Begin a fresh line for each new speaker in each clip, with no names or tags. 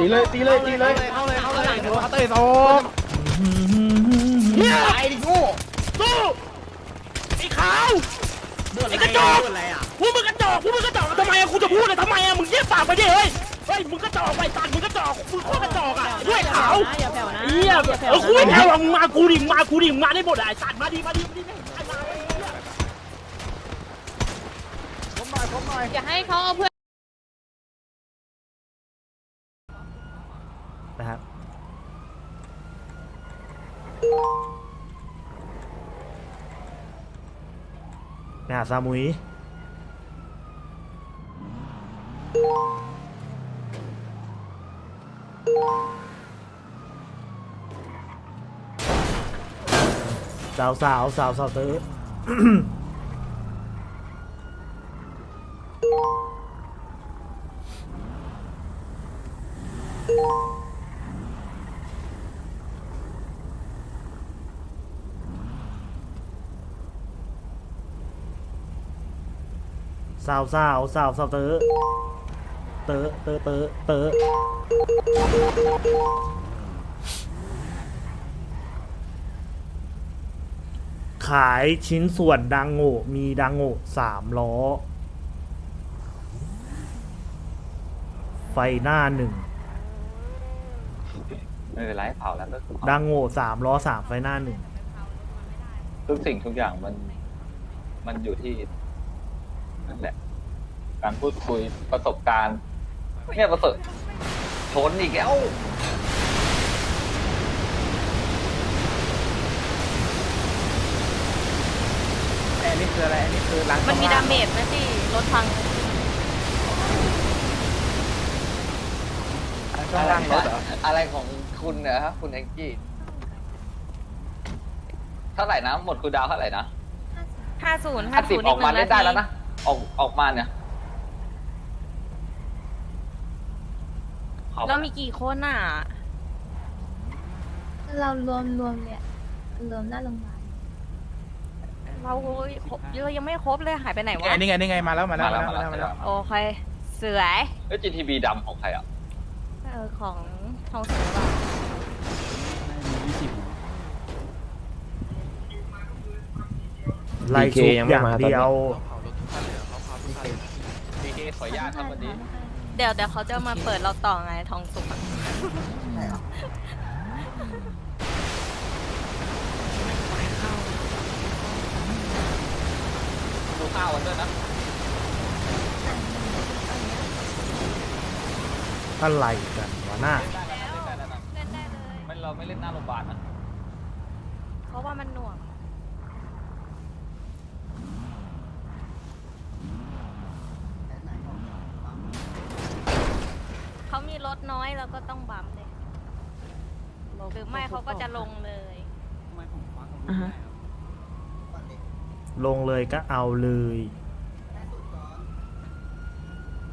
ตีเลยตีเลยตีเลย
เข้าเลยเข้าเลยเข้าเลย
เขาเตะโซ
เนี่ย
ตายดิโง่
สู้ไอ้ขาวไอ้กระจอก
อะไรอะ
พวกมึงกระจอกพวกมึงกระจอกทำไมอะกูจะพูดเลยทำไมอะมึงเยี่ยปากไปดิเฮ้ยเฮ้ยมึงกระจอกไปตัดมึงกระจอกมึงโคตรกระจอกอะด้วยขาว
อย่าแผ่วนะ
เหี้ย
อย่าแผ่ว
เออกูไม่
นะ
แพ้หรอกมึงมากูดิมึงมากูดิมึงมาได้หมดอะไอ้ตัดมาดิมาดิมาดิมาดิมาดิ
ผมหน่อยผมหน่อย
อย่าให้เขาเอาเพื่อนา
ซามุยสาวสาวสาวสาวเตอาวสาวสาวสาวเตอร์เตอร์เตอร์เตอร์เตอร์ขายชิ้นส่วนดังโง่มีดังโง่สามล้อ ไฟหน้าหนึ่ง
ไม่เป็นไรเผาแล้วก็คือเผา
ดังโง่สามล้อสามไฟหน้าหนึ่ง
ทุกสิ่งทุกอย่างมัน มันอยู่ที่ นั่นแหละ การพูดคุยประสบการณ์เนี่ยประเสริฐชนอีกแล้ว
แต่อันนี่คืออะไรอันนี้คือล้าง
มันมีดาเมจไหมพี่รถพัง
ช่วงล่างรถเหรอ
อะไรของคุณเนี่ยฮะคุณแองจี้เท่าไหร่นะหมดคูลดาวน์เท่าไหร่นะ
ห้าศูนย์ห้า
ห้าสิ
ศู
บ
นย์
ออกมาเล่นได้แล้วนะ ออกออกมาเนี่ยขอบ
เรามีกี่คนอะ
เรารวมรวมเนี่ยรวมหน้าโรงพยาบาล
เราเรายังไม่ครบเลยหายไปไหนวะ
นี่ไงนี่ไงมาแล้วมาแล้ว
มา
มา
แล้ว
แล้ว
มา
มา
แล้
แล้วว
โอเค เสือ
เอ้ย GTB ดำของใครอะ
เออของทองเสือว่ะ
ไล่ชุบอย่างเดียว
ดีเค ขออนุญาตครับวันนี้
เดี๋ยวเดี๋ยวเขาจะมาเปิดเราต่อไงทองสุกอะ
ดูข้าวกันด้วยนะ
อะไรกันวะหน้า
เล่นได้แล้วนะเล่นได้แล้วนะ
เล่นได้เลย
ไม่เราไม่เล่นหน้าโรงพยาบาลนะ
เพราะว่ามันหน่วงเขามีรถ น้อยเราก็ต้องบัมเลยหรือไม่เขาก็จะลงเลย
ลงเลยก็เอาเลย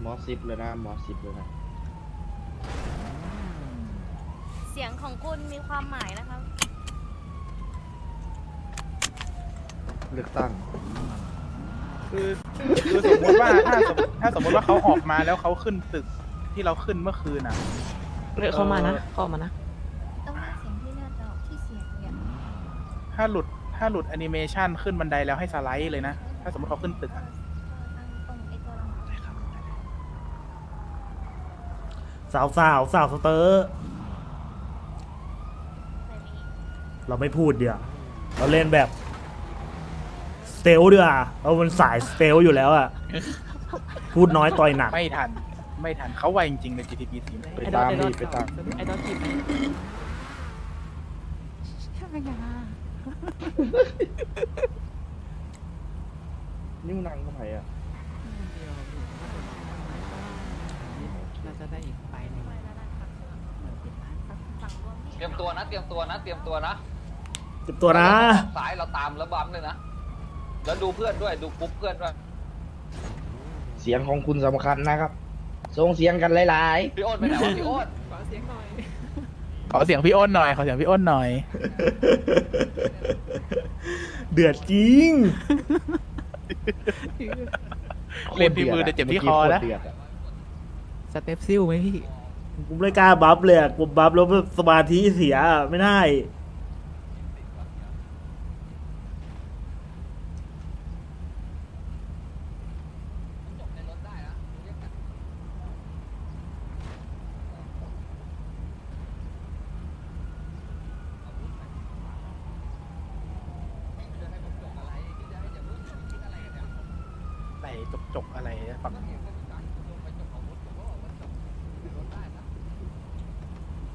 หมอสิบเลยนะหมอสิบเลยนะ
เสียงของคุณมีความหมายนะครับ
เลือกตั้ง
คือคือสมมติว่าถ้าสมถ้าสมมติว่าเขาออกมาแล้วเขาขึ้นตึก ที่เราขึ้นเมื่อคืนอะ
เรียกเข้ามานะเข้ามานะ
ต้องได้เสียงที่หน้าจอที่เสียงเนี่ย
ถ้าหลุดถ้าหลุดแอนิเมชันขึ้นบันไดแล้วให้สไลด์เลยนะ ถ้าสมมติเขาขึ้นตึกอะ
ตั้งตรงไอ้ตัวเรา
สาวสาวสาวสเตอร์เราไม่พูดเดี๋ยวเราเล่นแบบสเตลดีกว่าเรามันสายสเตลอยู่แล้วอะพูดน้อยต่อยหนัก
ไม่ทัน ไม่ทันเขาไวจริงๆเลย GTP ทีม
ไปตามดิไปตาม
ไอ้ดอทีม
นิ้วนางเข้าไปอะ
เราจะได้อีกไฟหนึ่ง
เตรียมตัวนะ เตรียมตัวนะ เตรียมตัวนะ
เจ็บตัวนะ
ซ้ายเราตามแล้วบัมเลยนะ แล้วดูเพื่อนด้วย ดูกรุ๊ปเพื่อนด้วย
เสียงของคุณสำคัญนะครับ ส่งเสียงกันหลาย
พี่โอ๊ตไปไหนวะพี่โอ๊ต
ขอเสียงหน่อย
ขอเสียงพี่อ้นหน่อย ขอเสียงพี่อ้นหน่อย
เดือดจริง
ๆ
เล่นที่มือแต่เจ็บที่คอนะ
เมื่กี้โตรเดืดอะ
สเต็ปซิลไหมพี่
กูไม่กล้าบัฟเลยอะกูบัฟแล้วแบบสมาธิเสียอะไม่ได้
จกจกๆอะไรฝั่งนี้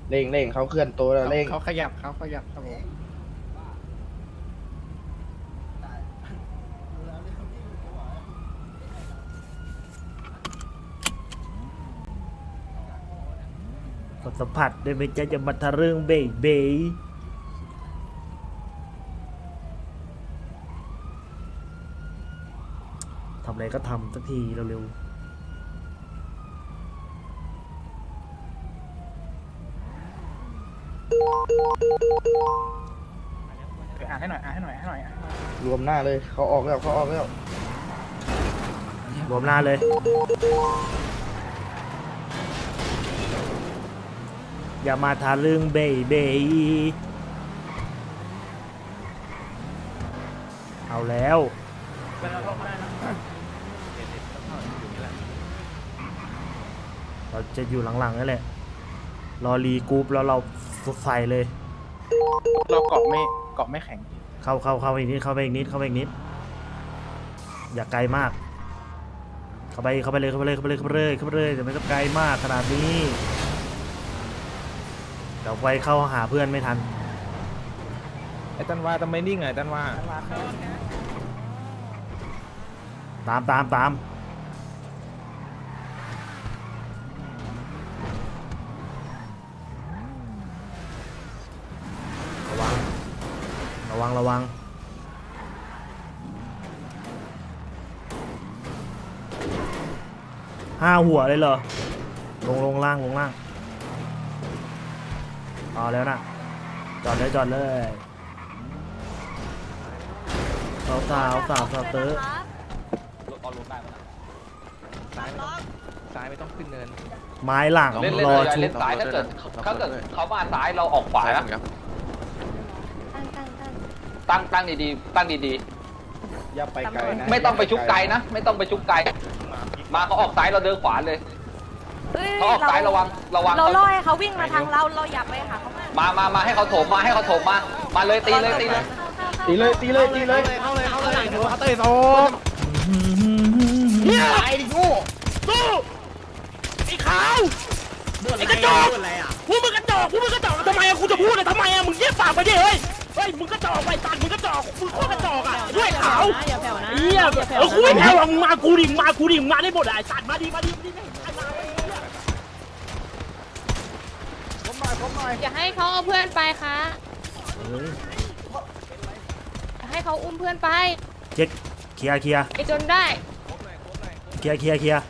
เร่งเร่งเขาเคลื่อนตัวแล้วเร่ง
เขาขยับเขาขยับครับผม
กดสัมผัสได้ไหมจ๊ะจะมาทะเรื่องเบยเบยทำอะไร ก็ทำสักทีเร็ว
เดี๋ยวอ่านให้หน่อยอ่านให้หน่อยให้หน่อยอ่านให้หน่อย
รวมหน้าเลยเขาออกแล้วเขาออกแล้ว
ๆรวมหน้าเลย อย่ามาทะเรื่องเบยเบยเอาแล้วเราจะอยู่หลังๆนั่นแหละ รอรีกรุ๊ปแล้วเราใส่เลย
เราเกาะไม่เกาะไม่แข็ง
เข้าเข้าเข้าไปอีกนิดเข้าไปอีกนิดเข้าไปอีกนิด อย่าไกลมาก เข้าไปเข้าไปเลยเข้าไปเลยเข้าไปเลยเข้าไปเลยเข้าไปเลยแต่ไม่ต้องไกลมากขนาดนี้เดี๋ยวไปเข้าหาเพื่อนไม่ทัน
ไอ้ตันว่าทำไมนิ่งไงตันว่า
ตามตามตาม วังระวังห้าหัวเลยเหรอ ลงลงล่างลงล่างเอาแล้วนะจอดเลยจอดเลยสาวสาวสาวสาวเตอร์
เอาลงได้ไหมนะ
ซ้ายไม่ต้องขึ้นเนิน
ไม้หลัง
เล่นเล่น
รอ
เลย
ชุ
เล่
บ
นซ้ายถ้าเกิดถ้าเกิดเขามาซ้ายเราออกขวานะ
ตั้งตั้งตั้ง
ตั้งตั้งดีๆตั้งดี
อย่าไปไกลนะ
ๆ ไม่ต้องไปชุบไกลนะ ไม่ต้องไปชุบไกล มาเขาออกซ้ายเราเดินขวาเลย
เฮ้ย
เขาออกซ้ายระวังระวัง
เรา
เขา
ล่อให้เขาวิ่งมาทางเราเราอย่าไปหาเขามาก
มามามาให้เขาโถมมาให้เขาโถมมา มาเลยตีเลยตีเลย
ตีเลยตีเลยตีเลย
เข้าเลยเข้าเลย
เขาเตะโซ
เฮียไอ้ดิโง่สู้ไอ้ขาวไอ้กระจอกพวกมึงกระจอกพวกมึงกระจอกทำไมอะกูจะพูดเลยทำไมอะมึงเยี่ยปากไปดิเฮ้ย เฮ้ยมึงกระจอกไปตัดมึงกระจอกมึงโคตรกระจอกอะด้วยขาว
อย่าแผ่วนะ
เฮียเออกูไม่แพ้หรอกมึงมากูดิมึงมากูดิมึงมาได้หมดอะไอ้ตัดมาดิมาดิมาดิไม่ให้มาเลยเหี้ย
อย่าให้เขาเอาเพื่อนไปค่ะ
เฮ้ย
อย่าให้เขาอุ้มเพื่อนไป
เจ๊กเคลียร์เคลียร์
ไปจนได้
เคลียร์เคลียร์เคลียร์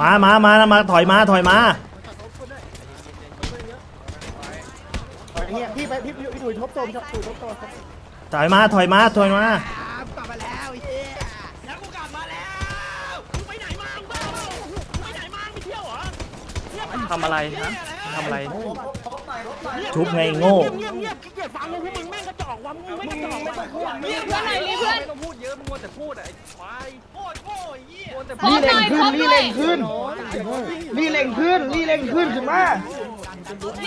มามามามาถอยมาถอยมา
เนี่ยพี่ไปพี่พี่ดุยทบโซมครับดุยทบโซมครับ
ถอยมาถอยมาถอยมา
แล้วกูกลับมาแล้วมึงไปไหนมามึงบ้าเปล่ามึงไปไหนมาไปเที่ยวเหรอเที่ยวเปล่า
ทำอะไรฮะทำอะไร
ชุบไงโง่
เงียบเงียบเงียบขี้เกียจฟังเลยพวกมึงแม่งกระจอกว่ะมึงไม่กระจอกไม่ต้องพูด
มีเพื่อนไหนมีเพื่อน
ต้องพูดเยอะมึงมัวแต่พูดอะไอ้ควายโคตรโง่ไอ้เหี้ย
พร้อมหน่อยพร้อม
รี
หน่อ
เร่
ย
งขึ้นรีเร่งขึ้นรีเร่งขึ้นขึ้นมา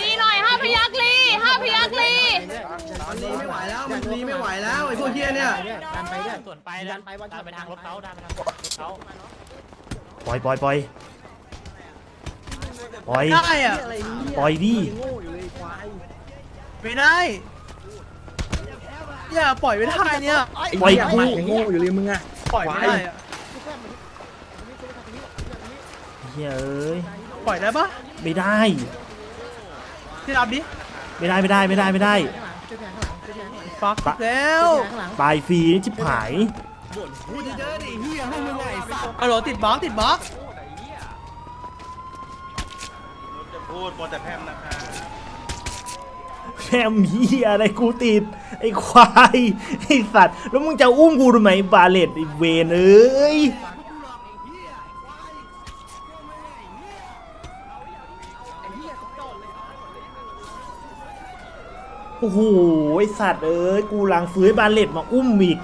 ลีหน่อยห้าพยักลีห้าพยักลีมันนี
ไม่ไหวแล้ว มันรีไม่ไหวแล้วไอ้พวกเฮียเนี่ย
ส่วนไปดันไปดันไปทางรถเขาดันไปทางรถเขา
ปล่อยปล่อยปล่อยปล่อย
ได้อะ
ปล่อยดิ
ไม่ได้อย่าปล่อยไม่ได้เนี่ย
ปล่อยกู
โง่อยู่เลยมึงอะ
ปล่อยไม่ได้อะ
เฮ้ยเอ้ย
ปล่อยได้ปะ
ไม่ได้
ที่รับดิ
ไม่ได้ไม่ได้ไม่ได้ไม่ได้
ฟักแล้ว
ตายฟรีนี่ชิบหาย
เอาเหรอติดบล็อกติดบล็อก
แคมเฮียอะไรกูติดไอ้ควายไอ้สัตว์แล้วมึงจะอุ้มกูทำไมบาเลตไอ้เวนเอ้ย อ้โหไอสัตว์เอ้ยกูหลังฟื้นบาเลตมาอุ้มอีก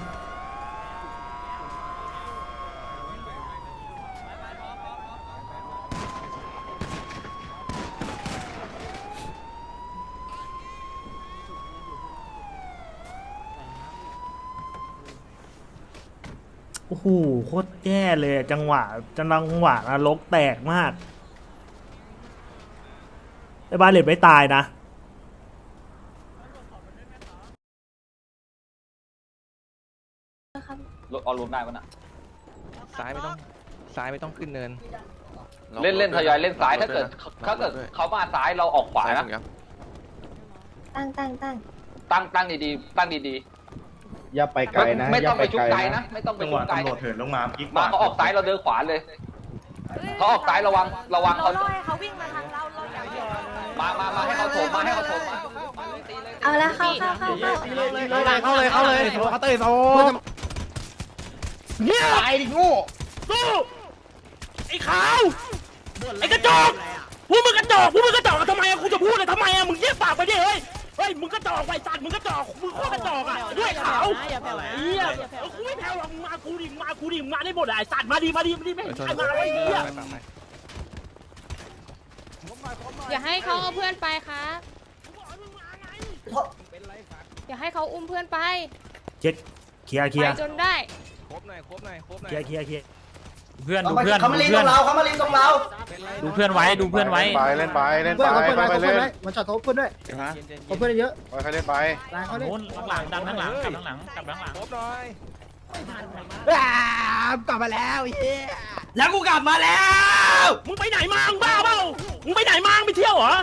โอ้โหโคตรแย่เลยจังหวะจังหวะนรกแตกมากไอ้บาเลตไม่ตายนะ
รถออลรวมได้ปะน่ะ
ซ้ายไม่ต้องซ้ายไม่ต้องขึ้นเนิน
เล่นเล่นทยอยเล่นซ้ายถ้าเกิดถ้าเกิดเขามาซ้ายเราออกขวานะ
ตั้งตั้งตั้ง
ตั้งตั้งดีๆตั้งดี
อย่าไป
ๆ
ไกลนะ
ไม่
อย่า
ต้อง
ไป
ไปชุบ
ไกล
ไกล
นะ
นะไม่ต้องไปชุบไกล
เถินลงมากิ๊ก
มาเขาออกซ้ายเราเดินขวาเลย เขาออกซ้ายระวังระวัง
เรา
เขา
ล่อให้เขาวิ่งมาทางเราเราอย่าเบียด
มามามาให้เขาโถมมาให้เขาโถมมา
เอาละเข้าเข้าเข้าเข้า
เข้าเลยเข้าเลยเขาเตะโซ่
เนี่ย
ตายดิโง่
สู้ไอ้ขาวไอ้กระจอกพวกมึงกระจอกพวกมึงกระจอกทำไมอะกูจะพูดเลยทำไมอะมึงเยี่ยปากไปดิเฮ้ยเฮ้ยมึงกระจอกไปสัตว์มึงกระจอกมึงโคตรกระจอกอะด้วยขาวเฮียเออกูไม่แพ้หรอกมึงมากูดิมึงมากูดิมึงมาได้หมดอะไอ้สัตว์มาดิมาดิมาดิไม่ใช่มาไอ้เหี้ย
อย่าให้เขาเอาเพื่อนไปครับอย่าให้เขาอุ้มเพื่อนไป
เจ็ดเคลียร์เคลี
ไป
ยร์
จนได้
ค รบหน่อยครบหน่อยครบหน่อย
เคลียร์เคลียร์เคลียร์
เพื่อนดูเพื่อน
เขามาลิงตรงเราเขามาลิงตรงเรา
ดูเพื่อนไว้ดูเพื่อนไว้
ไปเล่นไปเล่นไปไปเล่น
มันช็อตเขาเพื่อนด้วย
ฮะ
เขาเพื่อนเยอะ
ไปใครเล่นไป
ตายเขาเนี่ย
หลังดันข้างหลังกลับข้างหลังกลับข้างหลัง
ครบหน่อย
กลับมาแล้วเฮีย
แล้วกูกลับมาแล้ว มึงไปไหนมามึงบ้าเปล่ามึงไปไหนมามึงไปเที่ยวเหรอ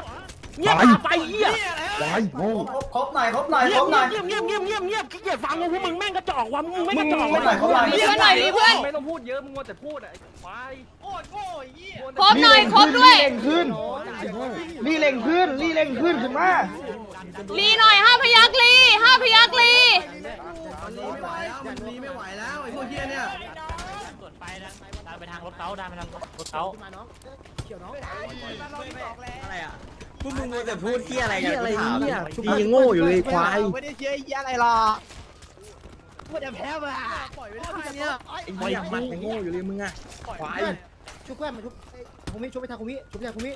เงียบมาไปเหี้ย
ครบหน่อยครบหน่อย
เงี
ค
ย
ร
บบ
หน่อย
เงียบเงียบเงียบเงียบเงียบขี้เกียจฟังมึงพวกมึงแม่งกระจอกว่ะมึงไม่กระจอก
มึงไม่หน่อยเขาหน่อย
มีเพื่อนหน่อยมีเพื่อน
ไม่ต้องพูดเยอะมึงมัวแต่พูดอะไอ้ควาย
ครบหน่อยครบด้วย
รีเร่งขึ้นรีเร่งขึ้นรีเร่งขึ้นขึ้นมา
ลีหน่อยห้าพยักลีห้าพยักลี
มันรีไม่ไหวแล้วมันรีไม่ไหวแล้วไอ้พวกเฮียเนี่ย
ส่วนไปนะดันไปทางรถเขาดันไปทางรถเขา
อะไรอะ
พวกมึงมัวแต่พูดที่อะไรกัน
อะไร
ถาม
เนี่ย
ชุบ
ยังโง่อยู่เลยควาย
ไม่ได้เชียร์เฮียอะไรหรอก
ไม่ได้แพ้มาปล่อยไม่ได้เนี่ยไอ้เหี้ยมันยังโง่อยู่เลยมึงอะควายชุบเพื่อนมาชุบคุมิชุบไปทางคุมิชุบไปทางคุมิ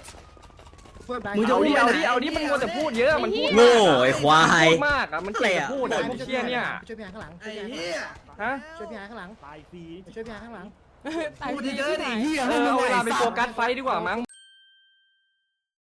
เพื่อนไป
มึงจะเอาดิเอาดิเอาดิมันมัวแต่พูดเยอะมันพูด
โง่ไอ้ควาย
พูดมากอะมันเกลียดพูดอะไอ้เชี่ยเนี่ย
ช่วยพี่หาข้างหลังไอ้เหี้ย
ฮะ
ช่วยพี่หาข้างหลัง
ตายฟรี
ช่วยพี่หาข้างหลัง
พูดเยอะดิ
เออเอาเวลาไปโฟกัสไฟดีกว่ามั้ง